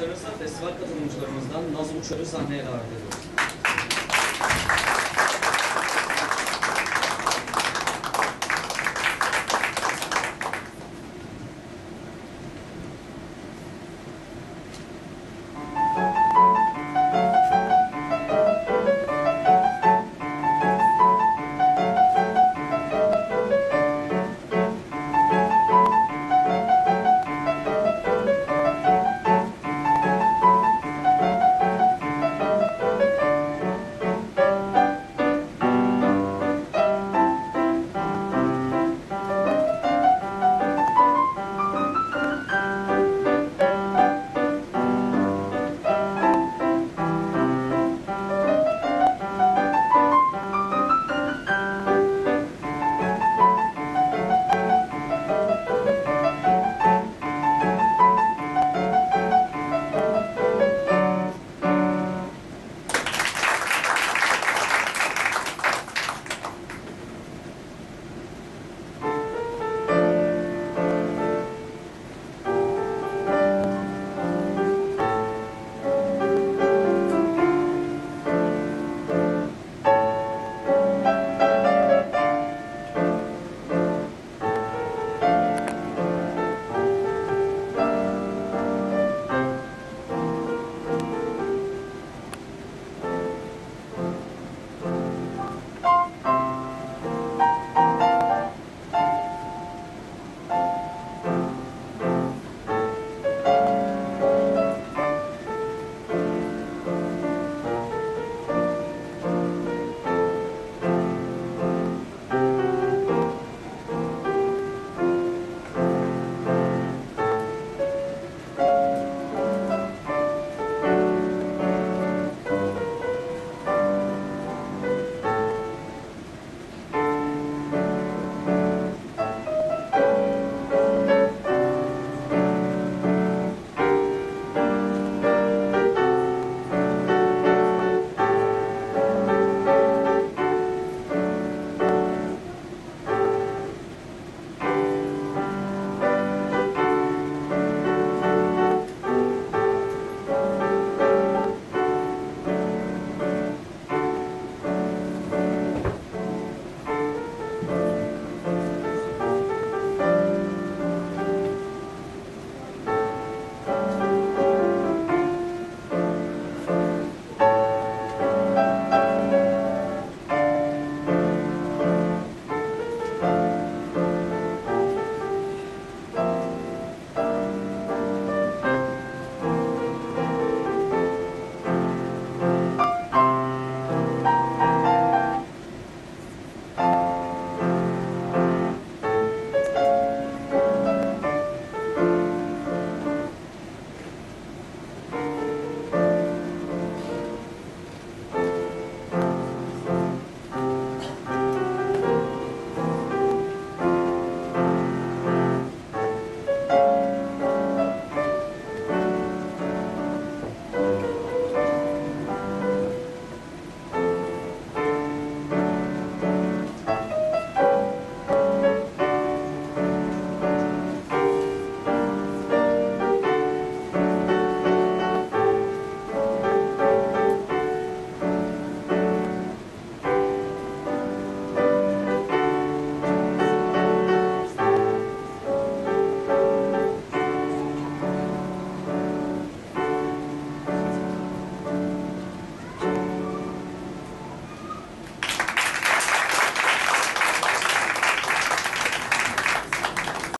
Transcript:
alkışlarınızla festival katılımcılarımızdan Naz Uçar'ı sahneye davet ediyoruz.